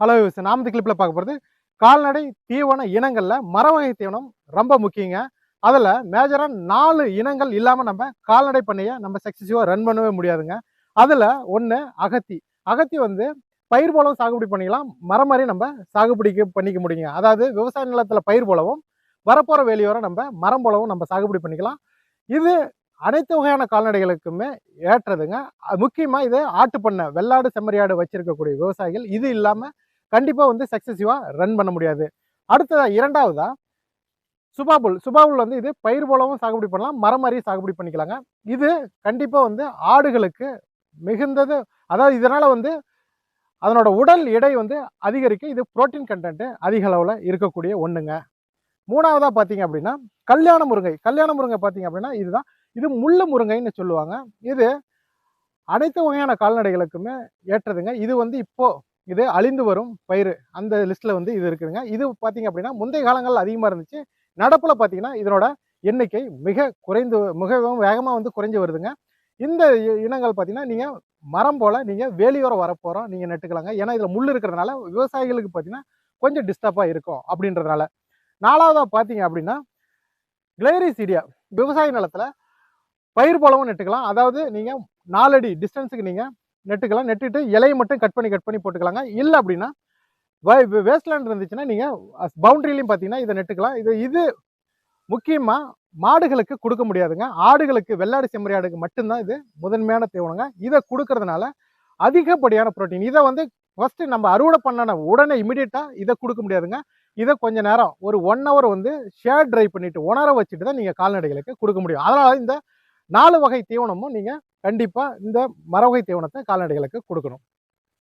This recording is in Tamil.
ஹலோ நாம இந்த கிளிப்பில் பார்க்க போகிறது கால்நடை தீவன இனங்களில் மரவகை தீவனம் ரொம்ப முக்கியங்க. அதில் மேஜராக நாலு இனங்கள் இல்லாமல் நம்ம கால்நடை பண்ணையை நம்ம சக்ஸஸிவாக ரன் பண்ணவே முடியாதுங்க. அதில் ஒன்று அகத்தி. அகத்தி வந்து பயிர் போலவும் சாகுபடி பண்ணிக்கலாம். மரம் மாதிரி நம்ம சாகுபடிக்கு பண்ணிக்க முடியுங்க. அதாவது விவசாய நிலத்தில் பயிர் போலவும் வரப்போகிற வேலியோரம் நம்ம மரம் போலவும் நம்ம சாகுபடி பண்ணிக்கலாம். இது அனைத்து வகையான கால்நடைகளுக்குமே ஏற்றதுங்க. முக்கியமாக இது ஆட்டு பண்ணை வெள்ளாடு செம்மறியாடு வச்சிருக்கக்கூடிய விவசாயிகள் இது இல்லாமல் கண்டிப்பாக வந்து சக்ஸஸிவாக ரன் பண்ண முடியாது. அடுத்ததாக இரண்டாவதா சுபாபுல் சுபாபுல் வந்து இது பயிர் போலவும் சாகுபடி பண்ணலாம் மரம் மாதிரியும் சாகுபடி பண்ணிக்கலாங்க. இது கண்டிப்பாக வந்து ஆடுகளுக்கு மிகுந்தது அதாவது இதனால் வந்து அதனோட உடல் எடை வந்து அதிகரிக்க இது புரோட்டீன் கண்டென்ட்டு அதிக அளவில் இருக்கக்கூடிய ஒன்றுங்க மூணாவதாக பார்த்தீங்க அப்படின்னா கல்யாண முருங்கை. கல்யாண முருங்கை பார்த்தீங்க அப்படின்னா இதுதான். இது முள்ளு முருங்கைன்னு சொல்லுவாங்க. இது அனைத்து வகையான கால்நடைகளுக்குமே ஏற்றதுங்க. இது வந்து இப்போது இது அழிந்து வரும் பயிர் அந்த லிஸ்ட்டில் வந்து இது இருக்குதுங்க. இது பார்த்தீங்க அப்படின்னா முந்தைய காலங்களில் அதிகமாக இருந்துச்சு. நடப்பில் பார்த்தீங்கன்னா இதனோட எண்ணிக்கை மிக குறைந்து மிகவும் வேகமாக வந்து குறைஞ்சு வருதுங்க. இந்த இனங்கள் பார்த்தீங்கன்னா நீங்கள் மரம் போல் நீங்கள் வேலியோரம் வரப்போகிறோம் நீங்கள் நட்டுக்கலாங்க. ஏன்னா இதில் முள் இருக்கிறதுனால விவசாயிகளுக்கு பார்த்தீங்கன்னா கொஞ்சம் டிஸ்டர்பாக இருக்கும் அப்படின்றதுனால. நாலாவதாக பார்த்தீங்க அப்படின்னா கிளேரிசீடியா விவசாய நிலத்தில் பயிர் போலவும் நட்டுக்கலாம். அதாவது நீங்கள் நாலடி டிஸ்டன்ஸுக்கு நீங்கள் நெட்டுக்கலாம் நெட்டுட்டு இலையை மட்டும் கட் பண்ணி கட் பண்ணி போட்டுக்கலாங்க. இல்லை அப்படின்னா வேஸ்ட்லேண்ட் இருந்துச்சுன்னா நீங்கள் பவுண்ட்ரிலையும் பார்த்தீங்கன்னா இதை நட்டுக்கலாம். இது இது முக்கியமாக மாடுகளுக்கு கொடுக்க முடியாதுங்க. ஆடுகளுக்கு வெள்ளாடு செம்மறி ஆடுக்கு மட்டும்தான் இது முதன்மையான தீவனங்க இதை கொடுக்கறதுனால அதிகப்படியான புரோட்டீன் இதை வந்து ஃபஸ்ட்டு நம்ம அறுவடை பண்ணன உடனே இமீடியட்டாக இதை கொடுக்க முடியாதுங்க. இதை கொஞ்ச நேரம் ஒரு ஒன் ஹவர் வந்து ஷேர் ட்ரை பண்ணிவிட்டு உணர வச்சுட்டு தான் நீங்கள் கால்நடைகளுக்கு கொடுக்க முடியும். அதனால் இந்த நாலு வகை தீவனமும் நீங்கள் கண்டிப்பாக இந்த மரவகை தீவனத்தை கால்நடைகளுக்கு கொடுக்கணும்.